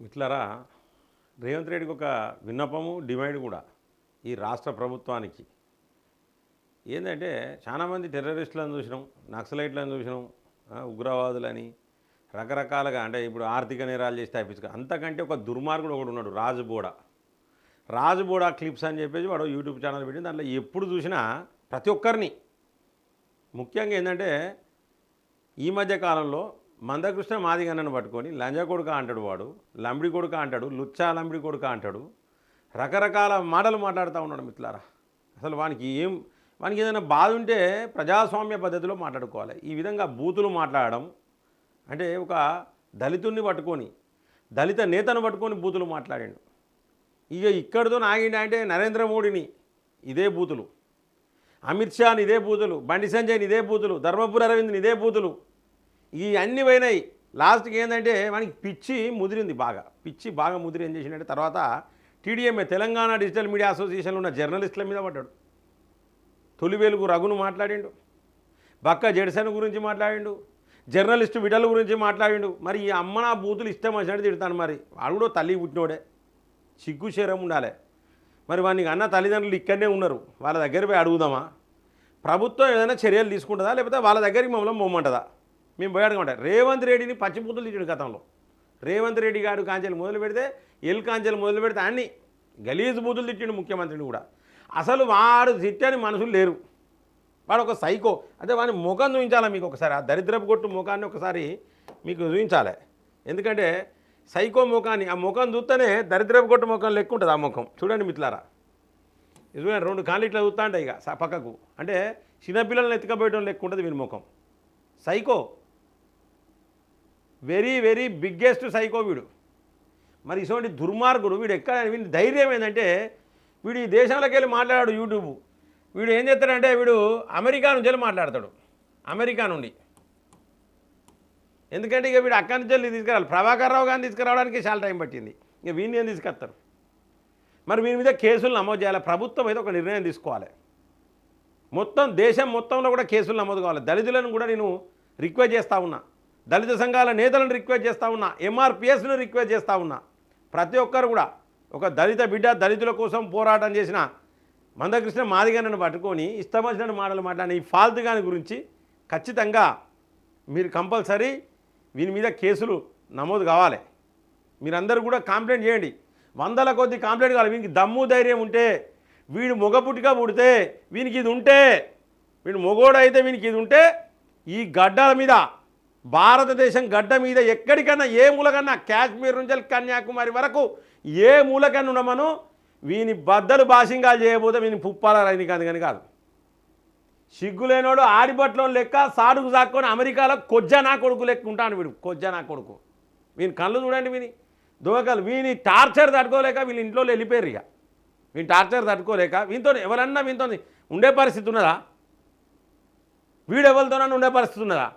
మిత్రులారా రేవంత్ రెడ్డికి ఒక విన్నపము డిమాండ్ కూడా ఈ రాష్ట్ర ప్రభుత్వానికి. ఏంటంటే చాలామంది టెర్రరిస్టులను చూసినాం నక్సలైట్లను చూసినాం ఉగ్రవాదులని రకరకాలుగా అంటే ఇప్పుడు ఆర్థిక నేరాలు చేసి తప్పించుకో అంతకంటే ఒక దుర్మార్గుడు ఒకడు ఉన్నాడు రాజుబోడ రాజుబోడ క్లిప్స్ అని చెప్పేసి వాడు యూట్యూబ్ ఛానల్ పెట్టి దాంట్లో ఎప్పుడు చూసినా ప్రతి ఒక్కరిని. ముఖ్యంగా ఏంటంటే ఈ మధ్య కాలంలో మందకృష్ణ మాదిగన్నను పట్టుకొని లంజ కొడుక అంటాడు వాడు లంబడి కొడుక అంటాడు లుచ్చా లంబడి కొడుక అంటాడు. రకరకాల మాటలు మాట్లాడుతూ ఉన్నాడు మిత్రులారా. అసలు వానికి ఏం వానికి ఏదైనా బాధ ఉంటే ప్రజాస్వామ్య పద్ధతిలో మాట్లాడుకోవాలి. ఈ విధంగా బూతులు మాట్లాడడం అంటే ఒక దళితుడిని పట్టుకొని దళిత నేతను పట్టుకొని బూతులు మాట్లాడాడు. ఇక ఇక్కడితో ఆగిండి అంటే నరేంద్ర మోడీని ఇదే బూతులు అమిత్ షాని ఇదే బూతులు బండి సంజయ్ని ఇదే బూతులు ధర్మపురి అరవింద్ని ఇదే బూతులు ఈ అన్ని పోయినాయి. లాస్ట్కి ఏంటంటే మనకి పిచ్చి ముదిరింది బాగా. పిచ్చి బాగా ముదిరి ఏం చేసిందంటే తర్వాత టీడీఎంఏ తెలంగాణ డిజిటల్ మీడియా అసోసియేషన్లో ఉన్న జర్నలిస్టుల మీద పడ్డాడు. తొలి వెలుగు రఘును మాట్లాడిండు. బక్క జెడ్సన్ గురించి మాట్లాడిండు. జర్నలిస్టు విడల గురించి మాట్లాడిండు. మరి ఈ అమ్మ నా బూతులు ఇష్టం వచ్చినట్టు తిడతాను మరి. వాడు కూడా తల్లి పుట్టినోడే. సిగ్గు శరం ఉండాలి. మరి వానికి అన్న తల్లిదండ్రులు ఇక్కడనే ఉన్నారు. వాళ్ళ దగ్గర పోయి అడుగుదామా? ప్రభుత్వం ఏదైనా చర్యలు తీసుకుంటుందా? లేకపోతే వాళ్ళ దగ్గరికి మమ్మల్ని మొమ్మంటుందా మేము పోయి అడగమంట రేవంత్ రెడ్డిని పచ్చిపూతులు ఇచ్చాడు గతంలో. రేవంత్ రెడ్డి గారు కాంచెలు మొదలు పెడితే ఎల్ కాంచెలు మొదలు పెడితే అన్ని గలీజు బూతులు తిట్టిండు ముఖ్యమంత్రిని కూడా. అసలు వాడు తిట్టని మనుషులు లేరు. వాడు ఒక సైకో. అంటే వాని ముఖం చూపించాలి మీకు ఒకసారి? ఆ దరిద్రపు కొట్టు ముఖాన్ని ఒకసారి మీకు చూపించాలి ఎందుకంటే సైకో ముఖాన్ని ఆ ముఖం చూస్తేనే దరిద్రపు కొట్టు ముఖం లెక్క ఉంటుంది ఆ ముఖం. చూడండి మిత్రులారా. చూడండి రెండు కాళ్ళు ఇట్లా చూస్తా ఉంటాయి ఇక పక్కకు. అంటే చిన్నపిల్లల్ని ఎత్తుకపోయడం లెక్క ఉంటుంది వీని ముఖం. Psycho. Very very biggest psycho వీడు. మరి ఇటువంటి దుర్మార్గుడు వీడు ఎక్కడ వీడి ధైర్యం ఏంటంటే వీడు ఈ దేశంలోకి వెళ్ళి మాట్లాడాడు యూట్యూబ్. వీడు ఏం చేస్తాడంటే వీడు అమెరికా నుంచి వెళ్ళి మాట్లాడతాడు. అమెరికా నుండి. ఎందుకంటే ఇక వీడు అక్కడి నుంచి వెళ్ళి తీసుకురావాలి. ప్రభాకర్ రావు గారిని తీసుకురావడానికి చాలా టైం పట్టింది. ఇక వీడిని ఏం తీసుకొస్తారు? మరి వీని మీద కేసులు నమోదు చేయాలి. ప్రభుత్వం అయితే ఒక నిర్ణయం తీసుకోవాలి. మొత్తం దేశం మొత్తంలో కూడా కేసులు నమోదు కావాలి. దళితులను కూడా నేను రిక్వెస్ట్ చేస్తూ ఉన్నా. దళిత సంఘాల నేతలను రిక్వెస్ట్ చేస్తూ ఉన్నా ఎంఆర్పిఎస్ను రిక్వెస్ట్ చేస్తూ ఉన్నా ప్రతి ఒక్కరు కూడా ఒక దళిత బిడ్డ దళితుల కోసం పోరాటం చేసిన మందకృష్ణ మాదిగన్నను పట్టుకొని ఇష్టం వచ్చిన మాటలు మాట్లాడిన ఈ ఫాల్తు గాని గురించి ఖచ్చితంగా మీరు కంపల్సరీ వీని మీద కేసులు నమోదు కావాలి. మీరందరూ కూడా కంప్లైంట్ చేయండి. వందల కొద్ది కంప్లైంట్ కావాలి. వీనికి దమ్ము ధైర్యం ఉంటే వీడు మొగపుటిగా పుడితే వీనికి ఇది ఉంటే వీడు మొగోడు అయితే వీనికి ఇది ఉంటే ఈ గడ్డల మీద భారతదేశం గడ్డ మీద ఎక్కడికన్నా ఏ మూలకన్నా కాశ్మీర్ నుంచి కన్యాకుమారి వరకు ఏ మూలకన్నా ఉండమను వీని బద్దలు బాసింగాలు చేయబోతే వీని పుప్పాల రైని కాదు కానీ కాదు. సిగ్గులేనోడు ఆడిబట్లో లెక్క సాడుకు సాక్కొని అమెరికాలో కొజ్జ నా కొడుకు లెక్క ఉంటాను వీడు కొజ్జ నా కొడుకు. వీని కళ్ళు చూడండి వీని. దోకలు వీని టార్చర్ తట్టుకోలేక వీళ్ళ ఇంట్లో వెళ్ళిపోయారు ఇక. వీని టార్చర్ తట్టుకోలేక వీనితో ఎవరన్నా వీనితో ఉండే పరిస్థితి ఉన్నదా? వీడు ఎవరితోనన్నా ఉండే పరిస్థితి ఉన్నదా?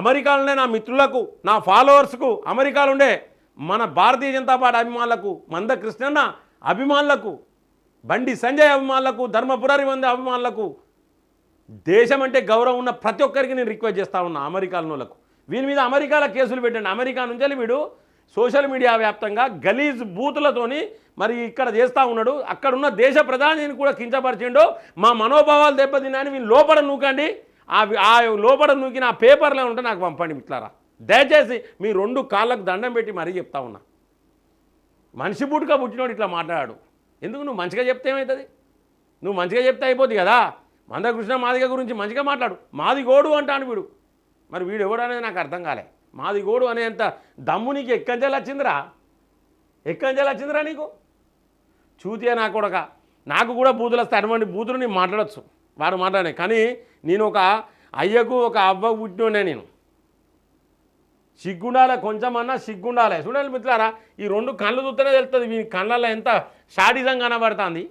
అమెరికాలోనే నా మిత్రులకు నా ఫాలోవర్స్కు అమెరికాలో ఉండే మన భారతీయ జనతా పార్టీ అభిమానులకు మంద కృష్ణన్న అభిమానులకు బండి సంజయ్ అభిమానులకు ధర్మపురారి మంది అభిమానులకు దేశం అంటే గౌరవం ఉన్న ప్రతి ఒక్కరికి నేను రిక్వెస్ట్ చేస్తా ఉన్నా అమెరికాలోళ్ళకు వీని మీద అమెరికాలో కేసులు పెట్టండి. అమెరికా నుంచి వీడు సోషల్ మీడియా వ్యాప్తంగా గలీజ్ బూతులతోని మరి ఇక్కడ చేస్తూ ఉన్నాడు. అక్కడున్న దేశ ప్రధానిని కూడా కించపరిచిండు. మా మనోభావాలు దెబ్బతిన్నాయని వీళ్ళు లోపల నూకండి. ఆ ఆ లోపల నూకిన ఆ పేపర్లో ఉంటే నాకు పంపండి మిట్లారా దయచేసి మీ రెండు కాళ్ళకు దండం పెట్టి మరీ చెప్తా ఉన్నా. మనిషి బుట్టుగా పుట్టినోడు ఇట్లా మాట్లాడాడు ఎందుకు నువ్వు మంచిగా చెప్తే ఏమవుతుంది నువ్వు మంచిగా చెప్తే అయిపోద్ది కదా. మందకృష్ణ మాదిగ గురించి మంచిగా మాట్లాడు. మాది గోడు అంటాను వీడు. మరి వీడు ఎవడు అనేది నాకు అర్థం కాలే. మాది గోడు అనేంత దమ్ము నీకు ఎక్కంచెలు వచ్చిందిరా? ఎక్కంచెలు వచ్చిందిరా నీకు? చూతే నా కొడక. నాకు కూడా బూతులు వస్తాయి అటువంటి బూతులు నేను మాట్లాడచ్చు. వాడు మాట్లాడే. కానీ నేను ఒక అయ్యకు ఒక అవ్వ పుట్టినోనే నేను. సిగ్గుండాలే కొంచెమన్నా సిగ్గుండాలే. చూడండి మిత్రులారా ఈ రెండు కళ్ళు చూస్తేనే తెలుస్తుంది వీని కళ్ళల్లో ఎంత షాడిజం కనబడుతుంది.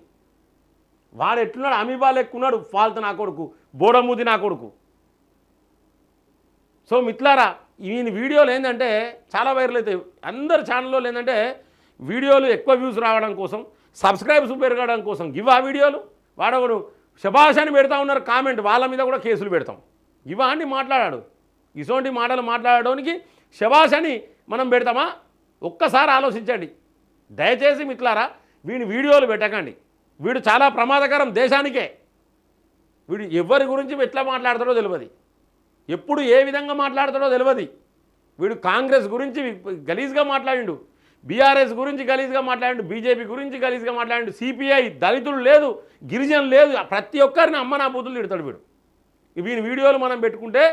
వాడు ఎట్లున్నాడు? అమీబాల్ ఎక్కున్నాడు ఫాల్త్ నా కొడుకు బోడమూది నా కొడుకు. సో మిత్లారా ఈయన వీడియోలు ఏంటంటే చాలా వైరల్ అవుతాయి. అందరు ఛానల్లో ఏంటంటే వీడియోలు ఎక్కువ వ్యూస్ రావడం కోసం సబ్స్క్రైబ్స్ పెరగడం కోసం. ఇవి ఆ వీడియోలు. వాడవడు శభాష్ అని పెడతా ఉన్నారు కామెంట్ వాళ్ళ మీద కూడా కేసులు పెడతాం. ఇవా మాట్లాడాడు. ఇటువంటి మాటలు మాట్లాడడానికి శభాష్ అని మనం పెడతామా? ఒక్కసారి ఆలోచించండి. దయచేసి మిట్లారా వీడి వీడియోలు పెట్టకండి. వీడు చాలా ప్రమాదకరం దేశానికే. వీడు ఎవరి గురించి ఎట్లా మాట్లాడతాడో తెలియదు ఎప్పుడు ఏ విధంగా మాట్లాడతాడో తెలియదు వీడు కాంగ్రెస్ గురించి గలీజ్గా మాట్లాడిండు. బీఆర్ఎస్ గురించి గలీజ్గా మాట్లాడండి బీజేపీ గురించి గలీజ్గా మాట్లాడండి సిపిఐ దళితులు లేదు గిరిజనులు లేదు ప్రతి ఒక్కరిని అమ్మ నా బూతులు తిడతాడు వీడు. వీని వీడియోలు మనం పెట్టుకుంటే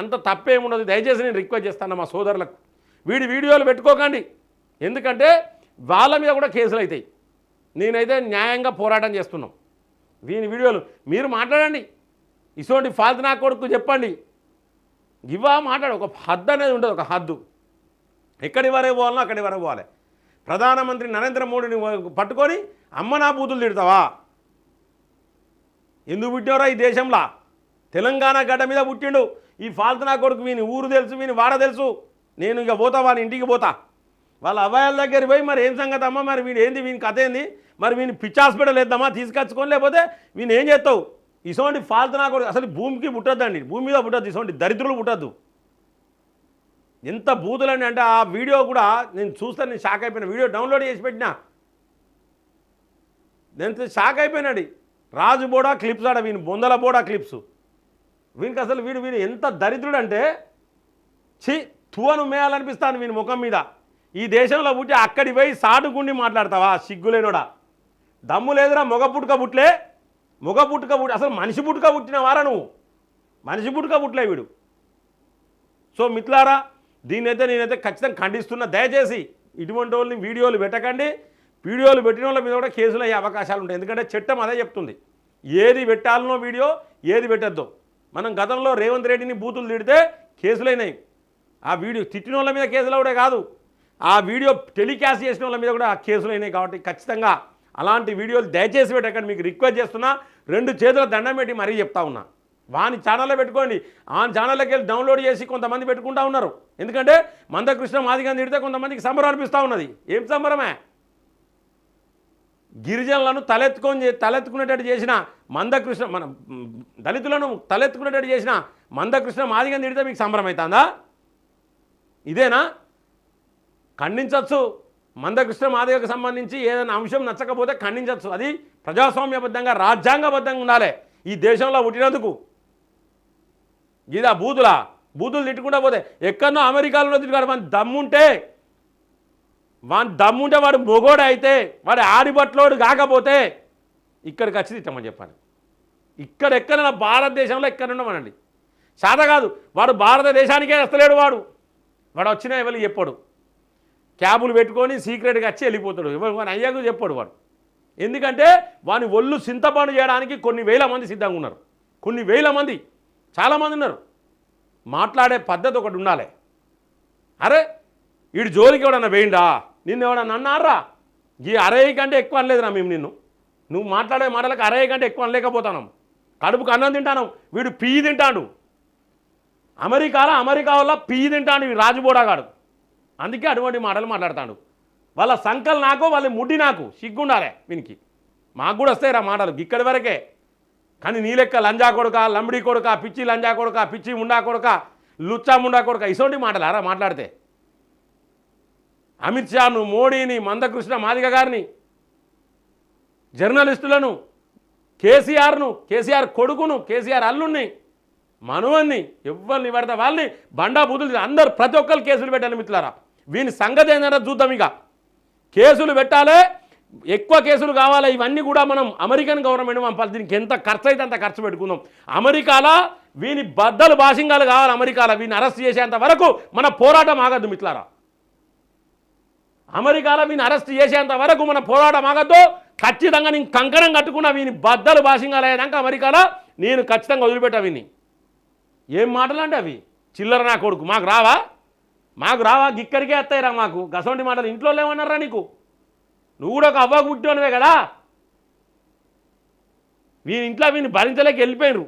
అంత తప్పేముండదు. దయచేసి నేను రిక్వెస్ట్ చేస్తాను మా సోదరులకు. వీడి వీడియోలు పెట్టుకోకండి. ఎందుకంటే వాళ్ళ మీద కూడా కేసులు అవుతాయి. నేనైతే న్యాయంగా పోరాటం చేస్తున్నాం. దీని వీడియోలు మీరు మాట్లాడండి. ఇటువంటి ఫాల్తు నా కొడుకు చెప్పండి. ఇవా మాట్లాడు. ఒక హద్దు అనేది ఉండదు ఒక హద్దు. ఎక్కడి వరకు పోవాలనో అక్కడి వరకు పోవాలి. ప్రధానమంత్రి నరేంద్ర మోడీని పట్టుకొని అమ్మ నా బూతులు తిడతావా? ఎందుకు పుట్టినవరా ఈ దేశంలో? తెలంగాణ గడ్డ మీద పుట్టిండు. ఈ ఫాల్తనా కొడుకు వీని ఊరు తెలుసు వీని వాడ తెలుసు. నేను ఇక పోతా వాని ఇంటికి పోతా. వాళ్ళ అబ్బాయిల దగ్గర పోయి మరి ఏం సంగతి అమ్మ? మరి వీడు ఏంది? వీని కథ ఏంది? మరి వీని పిచ్చి హాస్పిటల్ వేద్దామా? తీసుకొచ్చుకొని లేకపోతే వీని ఏం చేస్తావు? ఇసోంటి ఫాల్తనా కొడుకు అసలు భూమికి పుట్టద్దండి. భూమి మీద పుట్టద్దు ఇసోంటి దరిద్రులు పుట్టద్దు. ఎంత బూతులని అంటే ఆ వీడియో కూడా నేను చూస్తే నేను షాక్ అయిపోయిన. వీడియో డౌన్లోడ్ చేసి పెట్టినా. నేను షాక్ అయిపోయినాడు. రాజు బోడా క్లిప్స్ ఆడ వీని బొందల బోడా క్లిప్స్ వీనికి అసలు వీడు వీడు ఎంత దరిద్రుడు అంటే చి తువను మేయాలనిపిస్తాను వీని ముఖం మీద. ఈ దేశంలో పుట్టి అక్కడి పోయి సాటుకుండి మాట్లాడతావా? సిగ్గులేనోడా. దమ్ము లేదురా మొగ పుట్టుక పుట్లే. మొగ పుట్టుక పుట్టి అసలు మనిషి పుట్టుక పుట్టినవారా నువ్వు? మనిషి పుట్టుక పుట్లే వీడు. సో మిత్లారా దీన్నైతే నేనైతే ఖచ్చితంగా ఖండిస్తున్నా. దయచేసి ఇటువంటి వాళ్ళని వీడియోలు పెట్టకండి. వీడియోలు పెట్టిన వాళ్ళ మీద కూడా కేసులు అయ్యే అవకాశాలు ఉంటాయి. ఎందుకంటే చట్టం అదే చెప్తుంది. ఏది పెట్టాలనో వీడియో ఏది పెట్టద్దో. మనం గతంలో రేవంత్ రెడ్డిని బూతులు తిడితే కేసులైనాయి. ఆ వీడియో తిట్టిన వాళ్ళ మీద కేసులు కూడా కాదు. ఆ వీడియో టెలికాస్ట్ చేసిన వాళ్ళ మీద కూడా కేసులు అయినాయి కాబట్టి ఖచ్చితంగా అలాంటి వీడియోలు దయచేసి పెట్టకండి. మీకు రిక్వెస్ట్ చేస్తున్నా. రెండు చేతుల దండం పెట్టి మరీ చెప్తా ఉన్నా. వాని ఛానల్లో పెట్టుకోండి. ఆ ఛానల్లోకి వెళ్ళి డౌన్లోడ్ చేసి కొంతమంది పెట్టుకుంటా ఉన్నారు. ఎందుకంటే మందకృష్ణ మాదిగా తిడితే కొంతమందికి సంబరం అనిపిస్తూ ఉన్నది. ఏం సంబరమే? గిరిజనులను తలెత్తుకొని తలెత్తుకునేటట్టు చేసిన మందకృష్ణ మన దళితులను తలెత్తుకునేటట్టు చేసిన మందకృష్ణ మాదిగా తిడితే మీకు సంబరం అవుతుందా ఇదేనా? ఖండించవచ్చు మందకృష్ణ మాదిగకు సంబంధించి ఏదైనా అంశం నచ్చకపోతే ఖండించవచ్చు అది ప్రజాస్వామ్యబద్ధంగా రాజ్యాంగబద్ధంగా ఉండాలి. ఈ దేశంలో పుట్టినందుకు. ఇదా బూతులా? బూతులు తిట్టుకుంటా పోతే ఎక్కడనో అమెరికాలో తిట్టుకాడు మన దమ్ముంటే వాని దమ్ముంటే వాడు మొగోడు అయితే వాడు ఆడిబట్లోడు కాకపోతే ఇక్కడికి వచ్చి తిట్టమని చెప్పాను ఇక్కడ ఎక్కడైనా భారతదేశంలో ఎక్కడున్నామనండి సాధ కాదు వాడు భారతదేశానికే వస్తలేడు వాడు. వాడు వచ్చినా ఎవరికి చెప్పాడు. క్యాబులు పెట్టుకొని సీక్రెట్గా వచ్చి వెళ్ళిపోతాడు. ఎవరు వాని అయ్యాకు చెప్పాడు వాడు. ఎందుకంటే వాని ఒళ్ళు చింతపండు చేయడానికి కొన్ని వేల మంది సిద్ధంగా ఉన్నారు. కొన్ని వేల మంది. చాలామంది ఉన్నారు. మాట్లాడే పద్ధతి ఒకటి ఉండాలి. అరే వీడు జోలికి ఎవడన్నా వేయండా? నిన్ను ఎవడన్నా అన్నారా ఈ అరయ్య కంటే ఎక్కువ అనలేదురా మేము నిన్ను. నువ్వు మాట్లాడే మాటలకు అరయ్య కంటే ఎక్కువ అనలేకపోతాను కడుపుకు అన్నం తింటాను వీడు పీ తింటాడు. అమెరికాలో అమెరికా వల్ల పీ తింటాడు వీడు రాజుబోడాగాడు అందుకే అటువంటి మాటలు మాట్లాడతాడు. వాళ్ళ సంకల్ నాకు వాళ్ళ ముడ్డి నాకు. సిగ్గుండాలే వీనికి. మాకు కూడా వస్తాయి రా మాటలు ఇక్కడి వరకే. కానీ నీ లెక్క లంజా కొడుక లంబడి కొడుక పిచ్చి లంజా కొడుక పిచ్చి ముండా కొడుక లుచ్చా ముండా కొడుక ఇసోంటి మాటలారా మాట్లాడితే? అమిత్ షాను మోడీని మందకృష్ణ మాదిగ గారిని జర్నలిస్టులను కేసీఆర్ను కేసీఆర్ కొడుకును కేసీఆర్ అల్లుణ్ణి మనవన్ని ఎవరిని పడితే వాళ్ళని బండా బుద్ధులు అందరు ప్రతి ఒక్కరు కేసులు పెట్టాలి మిత్రులారా. వీని సంగతి ఏంటంటే చూద్దాం ఇక. కేసులు పెట్టాలి ఎక్కువ కేసులు కావాలి? ఇవన్నీ కూడా మనం అమెరికన్ గవర్నమెంట్ పంపాలి. దీనికి ఎంత ఖర్చు అయితే అంత ఖర్చు పెట్టుకుందాం. అమెరికాలో వీని బద్దలు బాసింగాలు కావాలి అమెరికాలో. వీని అరెస్ట్ చేసేంత వరకు మన పోరాటం ఆగద్దు మిట్లారా అమెరికాలో వీని అరెస్ట్ చేసేంత వరకు మన పోరాటం ఆగద్దు. ఖచ్చితంగా నేను కంకణం కట్టుకున్న వీని బద్దలు బాసింగాలు అయ్యాక అమెరికాలో నేను ఖచ్చితంగా వదిలిపెట్టా వీని ఏం మాటలు అవి? చిల్లర నా కొడుకు. మాకు రావా? మాకు రావా? గిక్కరికే వస్తాయిరా మాకు. గసంటి మాటలు ఇంట్లో లేవన్నారా నీకు? నువ్వు కూడా ఒక అవ్వ గుడ్డోనివే కదా. వీని ఇంట్లో వీని భరించలేక వెళ్ళిపోయారు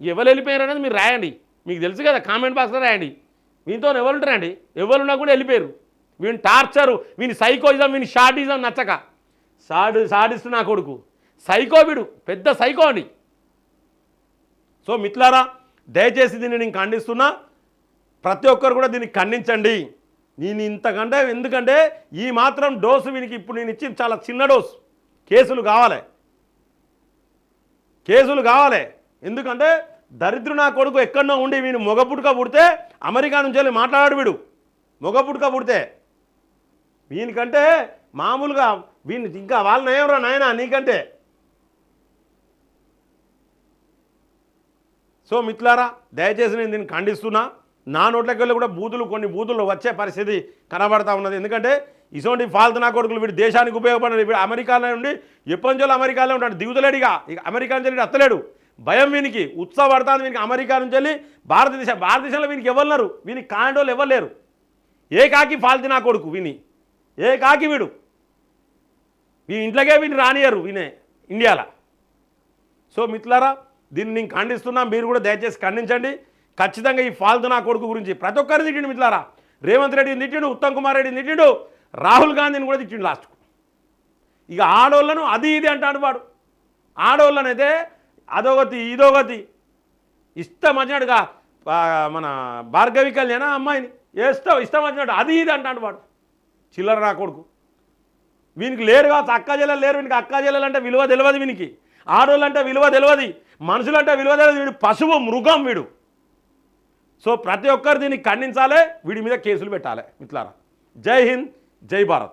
ఎవరు వెళ్ళిపోయారు అనేది మీరు రాయండి. మీకు తెలుసు కదా కామెంట్ బాక్స్లో రాయండి. వీనితో ఎవరు ఉంటారండి? ఎవరు ఉన్నా కూడా వెళ్ళిపోయారు వీని టార్చరు వీని సైకోయిజం వీని షార్టిజం నచ్చక. సాడు సాడిస్తు నా కొడుకు. సైకో వీడు పెద్ద సైకో అండి. సో మిత్లారా దయచేసి దీన్ని నేను ఖండిస్తున్నా. ప్రతి ఒక్కరు కూడా దీన్ని ఖండించండి. నేను ఇంతకంటే ఎందుకంటే ఈ మాత్రం డోసు వీనికి ఇప్పుడు నేను ఇచ్చింది చాలా చిన్న డోసు. కేసులు కావాలి. కేసులు కావాలి. ఎందుకంటే దరిద్రు నా కొడుకు ఎక్కడో ఉండి వీని మొగ పుడితే అమెరికా నుంచి వెళ్ళి మాట్లాడాడు వీడు. మొగ పుడితే. వీనికంటే మామూలుగా వీని ఇంకా వాళ్ళ నయంరా నాయనా నీకంటే. సో మిత్రులారా దయచేసి నేను దీన్ని ఖండిస్తున్నా. నా నోట్లోకి వెళ్ళి కూడా బూతులు కొన్ని బూతులు వచ్చే పరిస్థితి కనబడతా ఉన్నది. ఎందుకంటే ఇటువంటి ఫాల్తు నా కొడుకులు వీడు దేశానికి ఉపయోగపడదు వీడు అమెరికాలో ఉండి ఎప్పటి నుంచో అమెరికాలో ఉంటాడు. దిగుతలేడుగా. ఇక అమెరికా నుంచి అత్తలేడు. భయం వీనికి ఉత్సాహపడతాను వీనికి అమెరికా నుంచి వెళ్ళి భారతదేశం భారతదేశంలో వీనికి ఎవరున్నారు? వీనికి కాండోలు ఎవరు లేరు. ఏ కాకి ఫాల్తు నా కొడుకు విని? ఏ కాకి వీడు? వీ ఇంట్లోకే వీని రానియరు వినే ఇండియాలో. సో మిత్రులారా దీన్ని నేను ఖండిస్తున్నా మీరు కూడా దయచేసి ఖండించండి. ఖచ్చితంగా ఈ ఫాల్తు నా కొడుకు గురించి. ప్రతి ఒక్కరు తిట్టిండు మిత్రులారా. రేవంత్ రెడ్డిని తిట్టిండు ఉత్తమ్ కుమార్ రెడ్డిని తిట్టిండు రాహుల్ గాంధీని కూడా తిట్టిండు లాస్ట్కు. ఇక ఆడోళ్ళను అది ఇది అంటాడు వాడు. ఆడోళ్ళనైతే అదోగతి ఇదోగతి ఇష్టం వచ్చినట్టుగా మన భార్గవి కళ్యాణ అమ్మాయిని. వేస్తావు ఇష్టం వచ్చినట్టు అది ఇది అంటాడు వాడు. చిల్లర నా కొడుకు. వీనికి లేరు కావచ్చు అక్క చెల్లెలు లేరు వీనికి అక్క చెల్లెలు అంటే విలువ తెలియదు వీనికి. ఆడోళ్ళు అంటే విలువ తెలియదు మనుషులు అంటే విలువ తెలియదు వీడు. పశువు మృగం వీడు. సో ప్రతి ఒక్కరు దీన్ని ఖండించాలి వీడి మీద కేసులు పెట్టాలి. మిత్రులారా జై హింద్ జై భారత్.